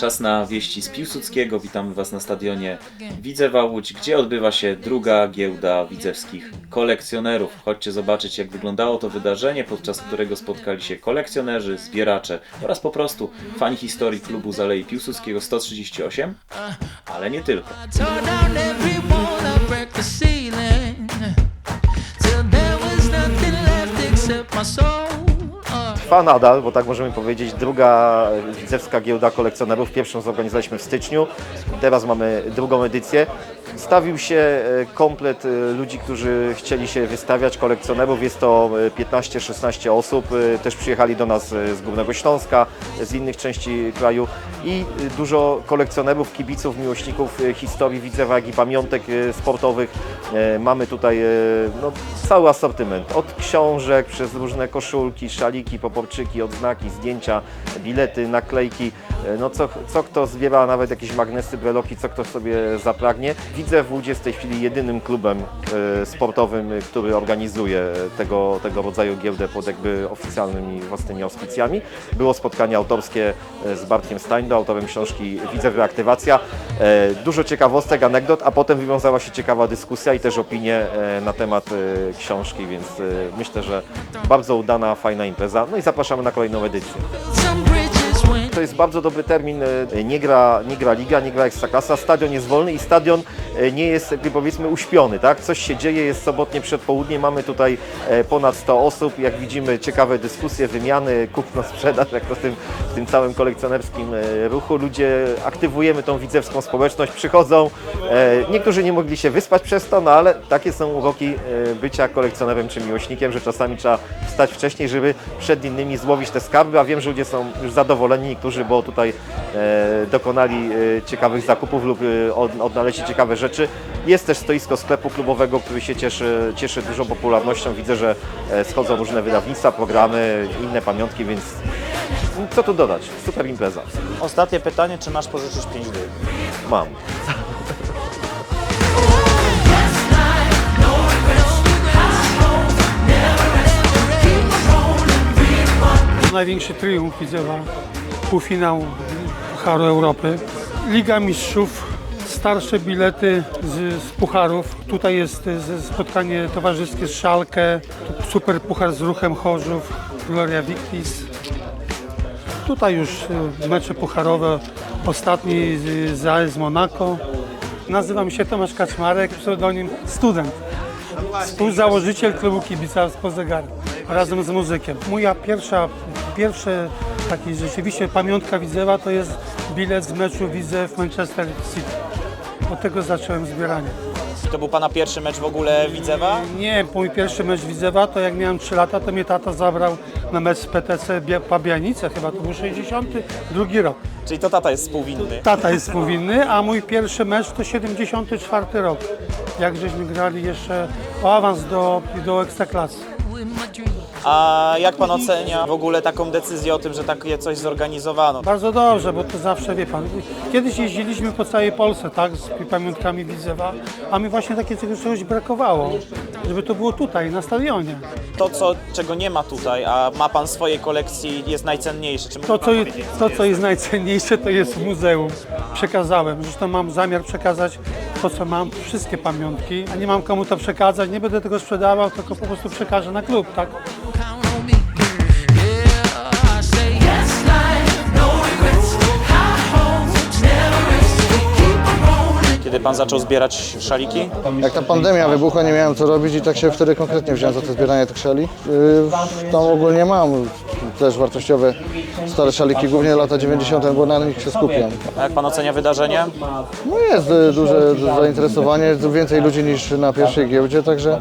Czas na wieści z Piłsudskiego. Witamy Was na stadionie Widzewa Łódź, gdzie odbywa się druga giełda widzewskich kolekcjonerów. Chodźcie zobaczyć, jak wyglądało to wydarzenie, podczas którego spotkali się kolekcjonerzy, zbieracze oraz po prostu fani historii klubu z Alei Piłsudskiego 138, ale nie tylko. Trwa nadal, bo tak możemy powiedzieć, druga widzewska giełda kolekcjonerów. Pierwszą zorganizowaliśmy w styczniu, teraz mamy drugą edycję. Stawił się e, komplet e, ludzi, którzy chcieli się wystawiać, kolekcjonerów. Jest to e, 15-16 osób. E, Też przyjechali do nas z Górnego Śląska, z innych części kraju i dużo kolekcjonerów, kibiców, miłośników historii Widzewa, jak i pamiątek sportowych. Mamy tutaj no, cały asortyment, od książek przez różne koszulki, szaliki, poporczyki, odznaki, zdjęcia, bilety, naklejki. E, No co, co kto zbiera, nawet jakieś magnesy, breloki, co kto sobie zapragnie. Widzę w Łódź jest w tej chwili jedynym klubem e, sportowym, e, który organizuje tego, tego rodzaju giełdę pod jakby oficjalnymi własnymi auspicjami. Było spotkanie autorskie z Bartkiem Steindo, autorem książki Widzew Reaktywacja. Dużo ciekawostek, anegdot, a potem wywiązała się ciekawa dyskusja i też opinie na temat książki, więc myślę, że bardzo udana, fajna impreza. No i zapraszamy na kolejną edycję. To jest bardzo dobry termin, e, nie gra, nie gra liga, nie gra ekstraklasa, stadion jest wolny i stadion nie jest powiedzmy uśpiony, tak? Coś się dzieje, jest sobotnie przedpołudnie, mamy tutaj e, ponad 100 osób, jak widzimy ciekawe dyskusje, wymiany, kupno, sprzedaż, jak to w tym, w tym całym kolekcjonerskim e, ruchu. Ludzie, aktywujemy tą widzewską społeczność, przychodzą, e, niektórzy nie mogli się wyspać przez to, no ale takie są uroki e, bycia kolekcjonerem czy miłośnikiem, że czasami trzeba wstać wcześniej, żeby przed innymi złowić te skarby, a wiem, że ludzie są już zadowoleni, niektórzy, bo tutaj e, dokonali e, ciekawych zakupów lub e, od, odnaleźli ciekawe rzeczy. Jest też stoisko sklepu klubowego, który się cieszy, cieszy dużą popularnością. Widzę, że e, schodzą różne wydawnictwa, programy, inne pamiątki, więc co tu dodać? Super impreza. Ostatnie pytanie, czy masz pożyczyć 5 dych? Mam. Największy triumf Widzewa, półfinał Pucharu Europy. Liga Mistrzów, starsze bilety z, z pucharów. Tutaj jest e, spotkanie towarzyskie z Szalkę, super puchar z Ruchem Chorzów, Gloria Victis. Tutaj już e, mecze pucharowe, ostatni z, z AS Monaco. Nazywam się Tomasz Kaczmarek, pseudonim Student współzałożyciel klubu kibica z Pozegar razem z muzykiem. Moja pierwsza, pierwsze taki rzeczywiście pamiątka Widzewa to jest bilet z meczu Widzew Manchester City. Od tego zacząłem zbieranie. To był Pana pierwszy mecz w ogóle Widzewa? Nie, mój pierwszy mecz Widzewa to jak miałem 3 lata, to mnie tata zabrał na mecz z PTC Bia- Pabianice, chyba to był 62 rok. Czyli to tata jest współwinny. Tata jest powinny, a mój pierwszy mecz to 74 rok. Jak żeśmy grali jeszcze o awans do, do Ekstraklasy. A jak Pan ocenia w ogóle taką decyzję o tym, że takie coś zorganizowano? Bardzo dobrze, bo to zawsze, wie pan, kiedyś jeździliśmy po całej Polsce, tak, z pamiątkami Widzewa, a mi właśnie takiego czegoś brakowało, żeby to było tutaj, na stadionie. To, co, czego nie ma tutaj, a ma Pan w swojej kolekcji, jest najcenniejsze. Czy To co, je- powiedzieć? to, co jest najcenniejsze, to jest w muzeum. Przekazałem, zresztą mam zamiar przekazać to, co mam, wszystkie pamiątki, a nie mam komu to przekazać, nie będę tego sprzedawał, tylko po prostu przekażę na klub, tak. Kiedy Pan zaczął zbierać szaliki? Jak ta pandemia wybuchła, nie miałem co robić i tak się wtedy konkretnie wziąłem za to zbieranie tych szali. Yy, Tam ogólnie mam też wartościowe stare szaliki, głównie lata 90., bo na nich się skupiam. A jak Pan ocenia wydarzenie? No jest y, duże zainteresowanie, jest więcej ludzi niż na pierwszej giełdzie, także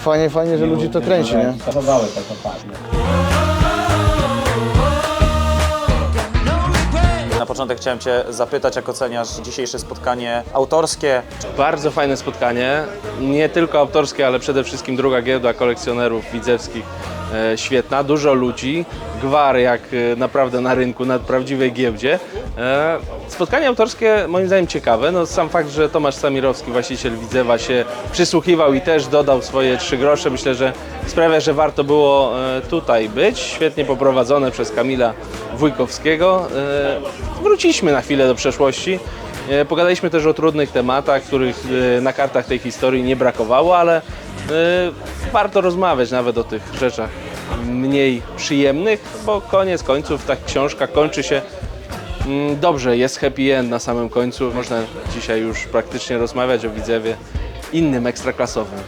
fajnie, fajnie, że ludzi to kręci, nie? Początek chciałem Cię zapytać, jak oceniasz dzisiejsze spotkanie autorskie? Bardzo fajne spotkanie. Nie tylko autorskie, ale przede wszystkim druga giełda kolekcjonerów widzewskich świetna, dużo ludzi, gwar jak e, naprawdę na rynku, na prawdziwej giełdzie. E, Spotkanie autorskie moim zdaniem ciekawe, no sam fakt, że Tomasz Samirowski, właściciel Widzewa się przysłuchiwał i też dodał swoje trzy grosze, myślę, że sprawia, że warto było e, tutaj być, świetnie poprowadzone przez Kamila Wójkowskiego. E, Wróciliśmy na chwilę do przeszłości. E, Pogadaliśmy też o trudnych tematach, których e, na kartach tej historii nie brakowało, ale e, warto rozmawiać nawet o tych rzeczach mniej przyjemnych, bo koniec końców ta książka kończy się mm, dobrze, jest happy end na samym końcu. Można dzisiaj już praktycznie rozmawiać o Widzewie innym ekstraklasowym.